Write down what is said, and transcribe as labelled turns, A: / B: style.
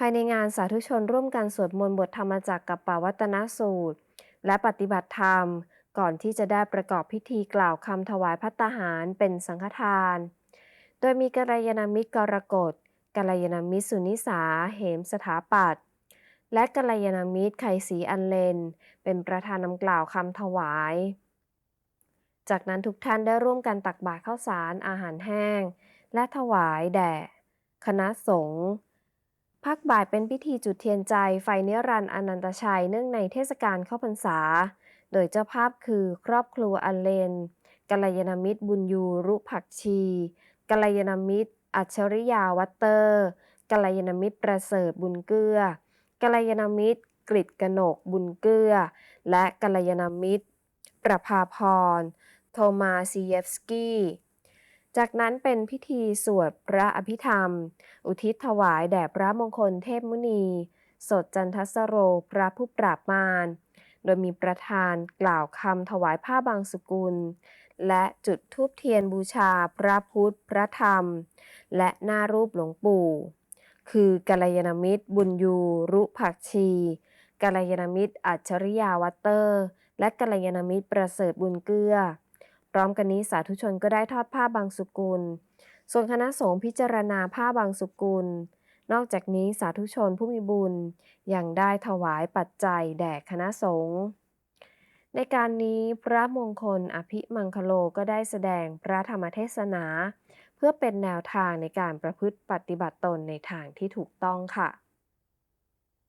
A: ภายในงานสาธุชนร่วมกันสวดมนต์บทธรรมจักรกับปาวัตนสูตร และปฏิบัติธรรม ก่อนที่จะได้ประกอบพิธีกล่าวคำถวายพัตตาหารเป็นสังฆทาน โดยมีกัลยาณมิตรกรกฎกัลยาณมิตรสุนิสา เหมสถาปัตย์และกัลยาณมิตรไขศรีอันเลน เป็นประธานนำกล่าวคำถวาย จากนั้นทุกท่านได้ร่วมกันตักบาตรข้าวสารอาหารแห้ง และถวายแด่ คณะสงฆ์ พักบ่ายเป็นพิธีจุดเทียนใจไฟเนิรันอนันตชัยเนื่องในเทศกาลเข้าพรรษา โดยเจ้าภาพคือครอบครัวอันเลนกัลยาณมิตรบุญยูรุผักชีกัลยาณมิตร อัจฉริยาวัตเตอร์กัลยาณมิตรประเสริฐบุญเกื้อกัลยาณมิตรกฤตกนกบุญเกื้อ และกัลยาณมิตร ประภาพร โทมาซีเยฟสกี้ จากนั้นเป็นพิธีสวดพระอภิธรรม อุทิศถวายแด่พระมงคลเทพมุนี สดจันทสโรพระผู้ปราบมาร โดยมีประธานกล่าวคำถวายผ้าบางสกุล และจุดธูปเทียนบูชาพระพุทธ พระธรรม และหน้ารูปหลวงปู่ คือกัลยาณมิตร บุญยู รุผักชีกัลยาณมิตร อัจฉริยาวัตเตอร์ และกัลยาณมิตรประเสริฐบุญเกื้อ พร้อมกันนี้สาธุชนก็ได้ทอดผ้าบางสุกุล ส่วนคณะสงฆ์พิจารณาผ้าบางสุกุล นอกจากนี้สาธุชนผู้มีบุญยังได้ถวายปัจจัยแด่คณะสงฆ์ในการนี้พระมงคลอภิมังคโลก็ได้แสดงพระธรรมเทศนา เพื่อเป็นแนวทางในการประพฤติปฏิบัติตนในทางที่ถูกต้องค่ะ